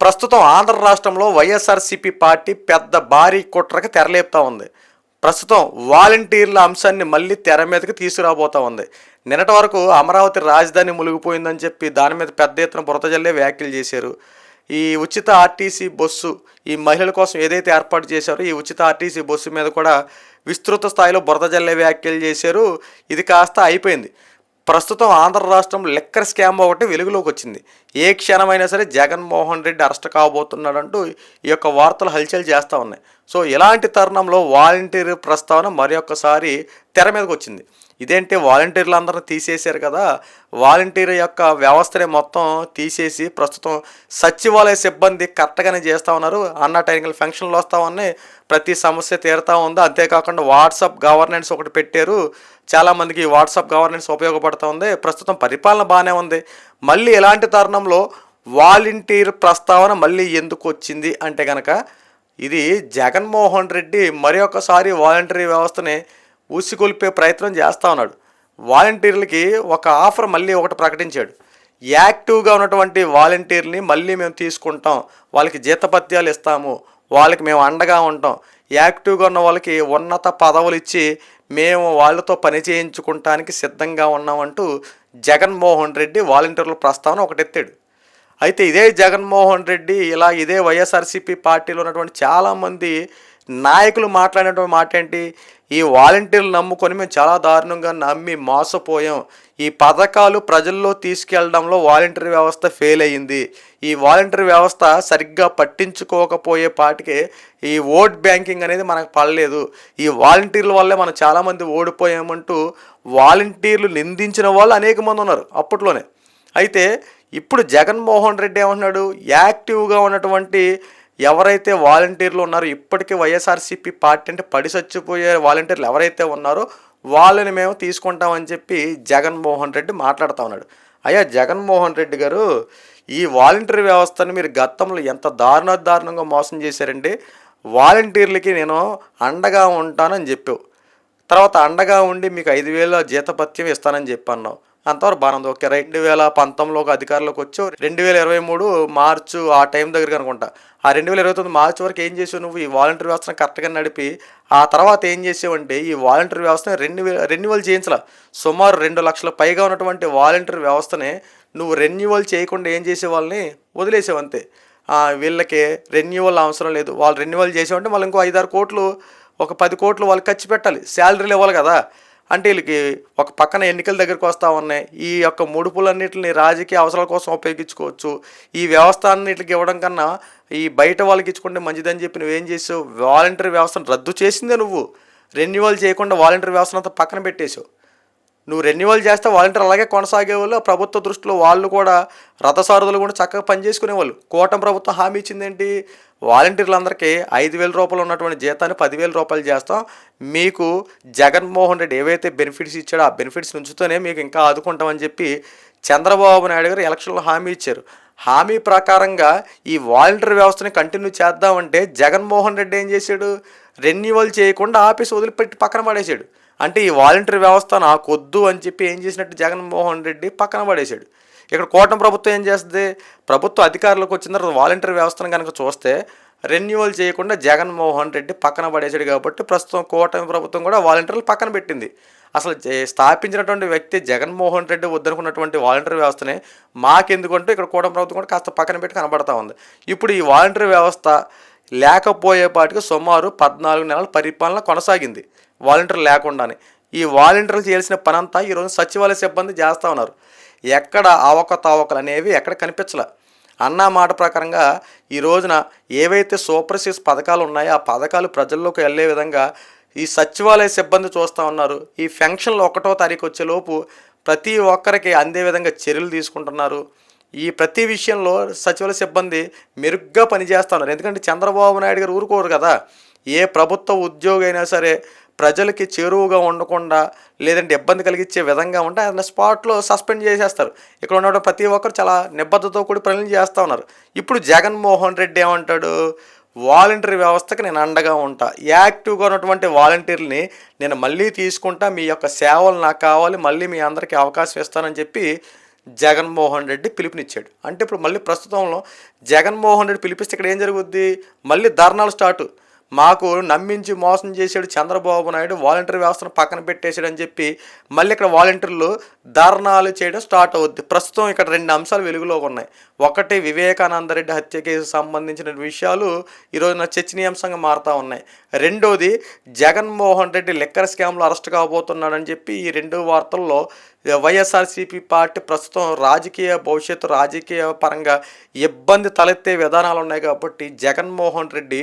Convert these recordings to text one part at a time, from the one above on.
ప్రస్తుతం ఆంధ్ర రాష్ట్రంలో వైఎస్ఆర్సీపీ పార్టీ పెద్ద భారీ కుట్రకి తెరలేపుతా ఉంది. ప్రస్తుతం వాలంటీర్ల అంశాన్ని మళ్ళీ తెర మీదకి తీసుకురాబోతా ఉంది. నిన్నటి వరకు అమరావతి రాజధాని మునిగిపోయిందని చెప్పి దాని మీద పెద్ద ఎత్తున బురద జల్లే వ్యాఖ్యలు చేశారు. ఈ ఉచిత ఆర్టీసీ బస్సు ఈ మహిళల కోసం ఏదైతే ఏర్పాటు చేశారో ఈ ఉచిత ఆర్టీసీ బస్సు మీద కూడా విస్తృత స్థాయిలో బురద జల్లే వ్యాఖ్యలు చేశారు. ఇది కాస్త అయిపోయింది. ప్రస్తుతం ఆంధ్ర రాష్ట్రం లెక్కర్ స్కామ్ ఒకటి వెలుగులోకి వచ్చింది. ఏ క్షణమైనా సరే జగన్మోహన్ రెడ్డి అరెస్ట్ కాబోతున్నాడంటూ ఈ యొక్క వార్తలు హల్చల్ చేస్తూ ఉన్నాయి. సో ఇలాంటి తరుణంలో వాలంటీర్ ప్రస్తావన మరి ఒక్కసారి తెర మీదకి వచ్చింది. ఇదేంటి వాలంటీర్లు అందరూ తీసేశారు కదా? వాలంటీర్ యొక్క వ్యవస్థని మొత్తం తీసేసి ప్రస్తుతం సచివాలయ సిబ్బంది కరెక్ట్గానే చేస్తూ ఉన్నారు. అన్న టైంకి ఫంక్షన్లు వస్తూ ఉన్నాయి ప్రతి సమస్య తీరుతూ ఉంది. అంతేకాకుండా వాట్సాప్ గవర్నెన్స్ ఒకటి పెట్టారు. చాలామందికి వాట్సాప్ గవర్నెన్స్ ఉపయోగపడుతూ ఉంది. ప్రస్తుతం పరిపాలన బాగానే ఉంది. మళ్ళీ ఇలాంటి తరుణంలో వాలంటీర్ ప్రస్తావన మళ్ళీ ఎందుకు వచ్చింది అంటే కనుక ఇది జగన్మోహన్ రెడ్డి మరి ఒకసారి వాలంటరీ వ్యవస్థని ఊసికొలిపే ప్రయత్నం చేస్తూ ఉన్నాడు. వాలంటీర్లకి ఒక ఆఫర్ మళ్ళీ ఒకటి ప్రకటించాడు. యాక్టివ్గా ఉన్నటువంటి వాలంటీర్ని మళ్ళీ మేము తీసుకుంటాం. వాళ్ళకి జీతపత్యాలు ఇస్తాము. వాళ్ళకి మేము అండగా ఉంటాం. యాక్టివ్గా ఉన్న వాళ్ళకి ఉన్నత పదవులు ఇచ్చి మేము వాళ్ళతో పని చేయించుకుంటానికి సిద్ధంగా ఉన్నామంటూ జగన్మోహన్ రెడ్డి వాలంటీర్ల ప్రస్తావన ఒకటెత్తాడు. అయితే ఇదే జగన్మోహన్ రెడ్డి ఇలా ఇదే వైఎస్ఆర్సీపీ పార్టీలో ఉన్నటువంటి చాలామంది నాయకులు మాట్లాడినటువంటి మాట ఏంటి ఈ వాలంటీర్లు నమ్ముకొని మేము చాలా దారుణంగా నమ్మి మోసపోయాం. ఈ పథకాలు ప్రజల్లో తీసుకెళ్ళడంలో వాలంటీర్ వ్యవస్థ ఫెయిల్ అయ్యింది. ఈ వాలంటీర్ వ్యవస్థ సరిగ్గా పట్టించుకోకపోయే పాటికి ఈ ఓట్ బ్యాంకింగ్ అనేది మనకు పడలేదు. ఈ వాలంటీర్ల వల్లే మనం చాలామంది ఓడిపోయామంటూ వాలంటీర్లు నిందించిన వాళ్ళు అనేక మంది ఉన్నారు అప్పట్లోనే. అయితే ఇప్పుడు జగన్మోహన్ రెడ్డి ఏమంటున్నాడు? యాక్టివ్గా ఉన్నటువంటి ఎవరైతే వాలంటీర్లు ఉన్నారో ఇప్పటికీ వైఎస్ఆర్సీపీ పార్టీ అంటే పడి చచ్చిపోయే వాలంటీర్లు ఎవరైతే ఉన్నారో వాళ్ళని మేము తీసుకుంటామని చెప్పి జగన్మోహన్ రెడ్డి మాట్లాడుతూ ఉన్నాడు. అయ్యా జగన్మోహన్ రెడ్డి గారు ఈ వాలంటీర్ వ్యవస్థను మీరు గతంలో ఎంత దారుణ దారుణంగా మోసం చేశారండి? వాలంటీర్లకి నేను అండగా ఉంటానని చెప్పావు. తర్వాత అండగా ఉండి మీకు ఐదు వేల జీతపత్యం ఇస్తానని చెప్పన్నావు. అంతవరకు బాగానే ఉంది. ఓకే రెండు వేల పంతొమ్మిదిలోకి అధికారంలోకి వచ్చావు. రెండు వేల ఇరవై మూడు మార్చు ఆ టైం దగ్గర అనుకుంటా. ఆ రెండు వేల ఇరవై తొమ్మిది మార్చి వరకు ఏం చేసావు నువ్వు? ఈ వాలంటీర్ వ్యవస్థను కరెక్ట్గా నడిపి ఆ తర్వాత ఏం చేసావంటే ఈ వాలంటీర్ వ్యవస్థని రెన్యూ రెన్యువల్ చేయించాల? సుమారు రెండు లక్షల పైగా ఉన్నటువంటి వాలంటీర్ వ్యవస్థని నువ్వు రెన్యువల్ చేయకుండా ఏం చేసే వాళ్ళని? వదిలేసావు అంతే. వీళ్ళకి రెన్యువల్ అవసరం లేదు. వాళ్ళు రెన్యువల్ చేసామంటే మళ్ళీ ఇంకో ఐదారు కోట్లు ఒక పది కోట్లు వాళ్ళు ఖర్చు పెట్టాలి. శాలరీలు ఇవ్వాలి కదా. అంటే వీళ్ళకి ఒక పక్కన ఎన్నికల దగ్గరికి వస్తూ ఉన్నాయి. ఈ యొక్క ముడుపులన్నిటిని రాజకీయ అవసరాల కోసం ఉపయోగించుకోవచ్చు. ఈ వ్యవస్థ అన్నిటికి ఇవ్వడం కన్నా ఈ బయట వాళ్ళకి ఇచ్చుకుంటే మంచిదని చెప్పి నువ్వేం చేసావు? వాలంటరీ వ్యవస్థను రద్దు చేసిందే నువ్వు. రెన్యువల్ చేయకుండా వాలంటరీ వ్యవస్థను అంతా పక్కన పెట్టేశావు. నువ్వు రెన్యువల్ చేస్తే వాలంటీర్ అలాగే కొనసాగేవాళ్ళు ప్రభుత్వ దృష్టిలో వాళ్ళు కూడా రథసారథులు కూడా చక్కగా పనిచేసుకునేవాళ్ళు. కూటమి ప్రభుత్వం హామీ ఇచ్చిందేంటి? వాలంటీర్లందరికీ ఐదు వేల రూపాయలు ఉన్నటువంటి జీతాన్ని పదివేల రూపాయలు చేస్తాం. మీకు జగన్మోహన్ రెడ్డి ఏవైతే బెనిఫిట్స్ ఇచ్చాడో ఆ బెనిఫిట్స్ ఉంచుతూనే మీకు ఇంకా ఆదుకుంటామని చెప్పి చంద్రబాబు నాయుడు గారు ఎలక్షన్లో హామీ ఇచ్చారు. హామీ ప్రకారంగా ఈ వాలంటీర్ వ్యవస్థని కంటిన్యూ చేద్దామంటే జగన్మోహన్ రెడ్డి ఏం చేశాడు? రెన్యువల్ చేయకుండా ఆఫీస్ వదిలిపెట్టి పక్కన పడేశాడు. అంటే ఈ వాలంటీర్ వ్యవస్థ నాకొద్దు అని చెప్పి ఏం చేసినట్టు జగన్మోహన్ రెడ్డి పక్కన పడేశాడు. ఇక్కడ కూటమి ప్రభుత్వం ఏం చేస్తుంది? ప్రభుత్వ అధికారులకు వచ్చిన తర్వాత వాలంటీర్ వ్యవస్థను కనుక చూస్తే రెన్యువల్ చేయకుండా జగన్మోహన్ రెడ్డి పక్కన పడేశాడు కాబట్టి ప్రస్తుతం కూటమి ప్రభుత్వం కూడా వాలంటీర్లు పక్కన పెట్టింది. అసలు స్థాపించినటువంటి వ్యక్తి జగన్మోహన్ రెడ్డి వద్దనుకున్నటువంటి వాలంటీర్ వ్యవస్థనే మాకెందుకంటే ఇక్కడ కూటమి ప్రభుత్వం కూడా కాస్త పక్కన పెట్టి కనబడతా ఉంది. ఇప్పుడు ఈ వాలంటీర్ వ్యవస్థ లేకపోయేపాటికి సుమారు పద్నాలుగు నెలల పరిపాలన కొనసాగింది. వాలంటీర్లు లేకుండానే. ఈ వాలంటీర్లు చేయాల్సిన పనంతా ఈరోజు సచివాలయ సిబ్బంది చేస్తూ ఉన్నారు ఎక్కడ అవకతవకలు అనేవి ఎక్కడ కనిపించలే. అన్న మాట ప్రకారంగా ఈ రోజున ఏవైతే సూపర్ సీస్ పథకాలు ఉన్నాయో ఆ పథకాలు ప్రజల్లోకి వెళ్ళే విధంగా ఈ సచివాలయ సిబ్బంది చూస్తూ ఉన్నారు. ఈ ఫంక్షన్లు ఒకటో తారీఖు వచ్చేలోపు ప్రతి ఒక్కరికి అందే విధంగా చర్యలు తీసుకుంటున్నారు. ఈ ప్రతి విషయంలో సచివాలయ సిబ్బంది మెరుగ్గా పనిచేస్తున్నారు. ఎందుకంటే చంద్రబాబు నాయుడు గారు ఊరుకోరు కదా. ఏ ప్రభుత్వ ఉద్యోగి అయినా సరే ప్రజలకి చేరువుగా ఉండకుండా లేదంటే ఇబ్బంది కలిగించే విధంగా ఉంటే ఆయన స్పాట్లో సస్పెండ్ చేసేస్తారు. ఇక్కడ ఉన్న ప్రతి ఒక్కరు చాలా నిబద్ధతతో కూడి పనులు చేస్తూ ఉన్నారు. ఇప్పుడు జగన్మోహన్ రెడ్డి ఏమంటాడు? వాలంటీర్ వ్యవస్థకి నేను అండగా ఉంటా. యాక్టివ్గా ఉన్నటువంటి వాలంటీర్ని నేను మళ్ళీ తీసుకుంటా. మీ యొక్క సేవలు నాకు కావాలి. మళ్ళీ మీ అందరికీ అవకాశం ఇస్తానని చెప్పి జగన్మోహన్ రెడ్డి పిలుపునిచ్చాడు. అంటే ఇప్పుడు మళ్ళీ ప్రస్తుతంలో జగన్మోహన్ రెడ్డి పిలిపిస్తే ఇక్కడ ఏం జరుగుద్ది? మళ్ళీ ధర్నాలు స్టార్ట్. మాకు నమ్మించి మోసం చేశాడు చంద్రబాబు నాయుడు వాలంటీర్ వ్యవస్థను పక్కన పెట్టేశాడు అని చెప్పి మళ్ళీ ఇక్కడ వాలంటీర్లు ధర్నాలు చేయడం స్టార్ట్ అవుద్ది. ప్రస్తుతం ఇక్కడ రెండు అంశాలు వెలుగులో ఉన్నాయి. ఒకటి వివేకానంద రెడ్డి హత్య కేసు సంబంధించిన విషయాలు ఈరోజు నా చర్చనీయాంశంగా మారుతూ ఉన్నాయి. రెండోది జగన్మోహన్ రెడ్డి లెక్కర్ స్కామ్లో అరెస్ట్ కాబోతున్నాడని చెప్పి ఈ రెండు వార్తల్లో వైఎస్ఆర్సీపీ పార్టీ ప్రస్తుతం రాజకీయ భవిష్యత్తు రాజకీయ పరంగా ఇబ్బంది తలెత్తే విధానాలు ఉన్నాయి కాబట్టి జగన్మోహన్ రెడ్డి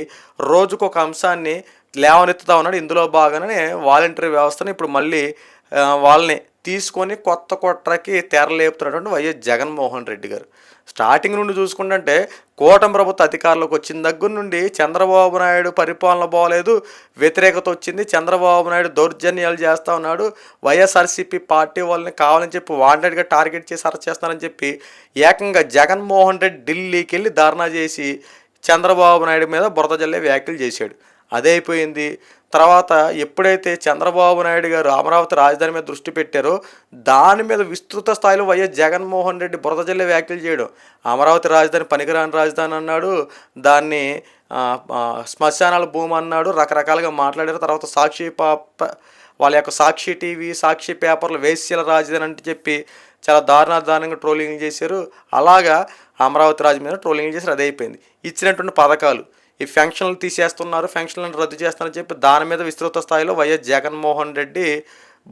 రోజుకొక ఒక అంశాన్ని లేవనెత్తుతా ఉన్నాడు. ఇందులో భాగంగానే వాలంటరీ వ్యవస్థను ఇప్పుడు మళ్ళీ వాళ్ళని తీసుకొని కొత్త కొట్రకి తెరలేపుతున్నటువంటి వైఎస్ జగన్మోహన్ రెడ్డి గారు. స్టార్టింగ్ నుండి చూసుకుంటే కూటమి ప్రభుత్వ అధికారంలోకి వచ్చిన దగ్గర నుండి చంద్రబాబు నాయుడు పరిపాలన బాగలేదు. వ్యతిరేకత వచ్చింది. చంద్రబాబు నాయుడు దౌర్జన్యాలు చేస్తూ ఉన్నాడు. వైఎస్ఆర్సీపీ పార్టీ వాళ్ళని కావాలని చెప్పి వాంటెడ్గా టార్గెట్ చేసి అరెస్ట్ చేస్తున్నారని చెప్పి ఏకంగా జగన్మోహన్ రెడ్డి ఢిల్లీకి వెళ్ళి ధర్నా చేసి చంద్రబాబు నాయుడు మీద బురద జల్లే వ్యాఖ్యలు చేశాడు. అదే అయిపోయింది. తర్వాత ఎప్పుడైతే చంద్రబాబు నాయుడు గారు అమరావతి రాజధాని మీద దృష్టి పెట్టారో దాని మీద విస్తృత స్థాయిలో వైఎస్ జగన్మోహన్ రెడ్డి బురద జల్లే వ్యాఖ్యలు చేయడం. అమరావతి రాజధాని పనికిరాని రాజధాని అన్నాడు. దాన్ని శ్మశానాల భూమి అన్నాడు. రకరకాలుగా మాట్లాడారు. తర్వాత సాక్షి పా- వాళ్ళ యొక్క సాక్షి టీవీ సాక్షి పేపర్లు వేశ్యల రాజధాని అంటే చెప్పి చాలా దారుణ దారుణంగా ట్రోలింగ్ చేశారు. అలాగా అమరావతి రాజు మీద ట్రోలింగ్ చేశారు. అదే అయిపోయింది. ఇచ్చినటువంటి పథకాలు ఈ ఫంక్షన్లు తీసేస్తున్నారు ఫంక్షన్లను రద్దు చేస్తున్నారని చెప్పి దాని మీద విస్తృత స్థాయిలో వైఎస్ జగన్మోహన్ రెడ్డి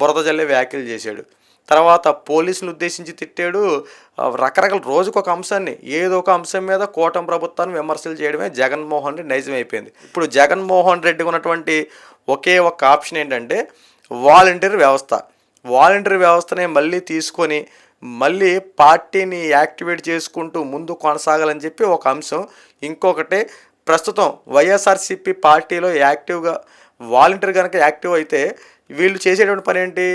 బురద జల్లే వ్యాఖ్యలు చేశాడు. తర్వాత పోలీసులు ఉద్దేశించి తిట్టాడు. రకరకాల రోజుకు ఒక అంశాన్ని ఏదో ఒక అంశం మీద కూటమి ప్రభుత్వాన్ని విమర్శలు చేయడమే జగన్మోహన్ రెడ్డి నైజమైపోయింది ఇప్పుడు జగన్మోహన్ రెడ్డికి ఉన్నటువంటి ఒకే ఒక ఆప్షన్ ఏంటంటే వాలంటీర్ వ్యవస్థ. వాలంటరీ వ్యవస్థనే మళ్ళీ తీసుకొని మళ్ళీ పార్టీని యాక్టివేట్ చేసుకుంటూ ముందు కొనసాగాలని చెప్పి ఒక అంశం. ఇంకొకటి ప్రస్తుతం వైఎస్ఆర్సీపీ పార్టీలో యాక్టివ్గా వాలంటీర్ కనుక యాక్టివ్ అయితే వీళ్ళు చేసేటువంటి పని ఏంటి?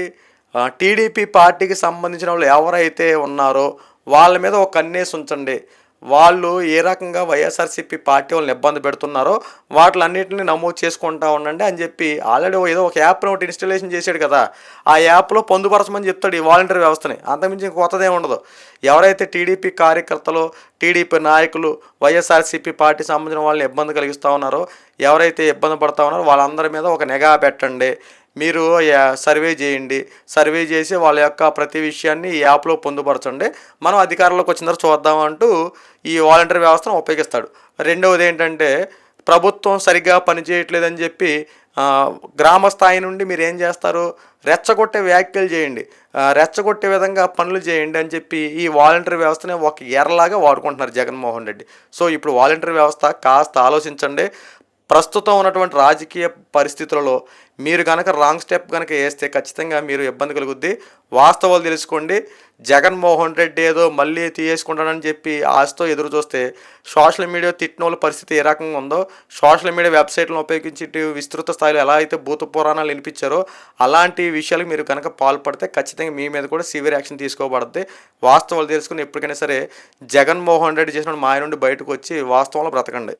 టీడీపీ పార్టీకి సంబంధించిన వాళ్ళు ఎవరైతే ఉన్నారో వాళ్ళ మీద ఒక కన్నేసి ఉంచండి. వాళ్ళు ఏ రకంగా వైఎస్ఆర్సీపీ పార్టీ వాళ్ళని ఇబ్బంది పెడుతున్నారో వాటిలన్నింటినీ నమోదు చేసుకుంటా ఉండండి అని చెప్పి ఆల్రెడీ ఏదో ఒక యాప్ ఒకటి ఇన్స్టాలేషన్ చేశాడు కదా. ఆ యాప్లో పొందుపరచమని చెప్తాడు ఈ వాలంటీర్ వ్యవస్థని. అంతకుమించి కొత్తదే ఉండదు. ఎవరైతే టీడీపీ కార్యకర్తలు టీడీపీ నాయకులు వైఎస్ఆర్సీపీ పార్టీ సంబంధించిన వాళ్ళని ఇబ్బంది కలిగిస్తూ ఉన్నారో ఎవరైతే ఇబ్బంది పడతా ఉన్నారో వాళ్ళందరి మీద ఒక నిఘా పెట్టండి. మీరు సర్వే చేయండి. సర్వే చేసి వాళ్ళ యొక్క ప్రతి విషయాన్ని ఈ యాప్లో పొందుపరచండి. మనం అధికారంలోకి వచ్చిన తర్వాత చూద్దాం అంటూ ఈ వాలంటీర్ వ్యవస్థను ఉపయోగిస్తాడు. రెండవది ఏంటంటే ప్రభుత్వం సరిగ్గా పనిచేయట్లేదని చెప్పి గ్రామ స్థాయి నుండి మీరు ఏం చేస్తారు? రెచ్చగొట్టే వ్యాఖ్యలు చేయండి. రెచ్చగొట్టే విధంగా పనులు చేయండి అని చెప్పి ఈ వాలంటీర్ వ్యవస్థని ఒక ఎర్రలాగా వాడుకుంటున్నారు జగన్మోహన్ రెడ్డి. సో ఇప్పుడు వాలంటీర్ వ్యవస్థ కాస్త ఆలోచించండి. ప్రస్తుతం ఉన్నటువంటి రాజకీయ పరిస్థితులలో మీరు కనుక రాంగ్ స్టెప్ కనుక వేస్తే ఖచ్చితంగా మీరు ఇబ్బంది కలుగుద్ది. వాస్తవాలు తెలుసుకోండి. జగన్మోహన్ రెడ్డి ఏదో మళ్ళీ తీయేసుకుంటానని చెప్పి ఆశతో ఎదురు చూస్తే సోషల్ మీడియా తిట్టిన వాళ్ళ పరిస్థితి ఏ రకంగా ఉందో సోషల్ మీడియా వెబ్సైట్లను ఉపయోగించి ఇటు విస్తృత స్థాయిలో ఎలా అయితే భూత పురాణాలు వినిపించారో అలాంటి విషయాలకు మీరు కనుక పాల్పడితే ఖచ్చితంగా మీ మీద కూడా సివియర్ యాక్షన్ తీసుకోబడుతుంది వాస్తవాలు తెలుసుకుని ఎప్పటికైనా సరే జగన్మోహన్ రెడ్డి చేసిన మాయ నుండి బయటకు వచ్చి వాస్తవంలో బ్రతకండి.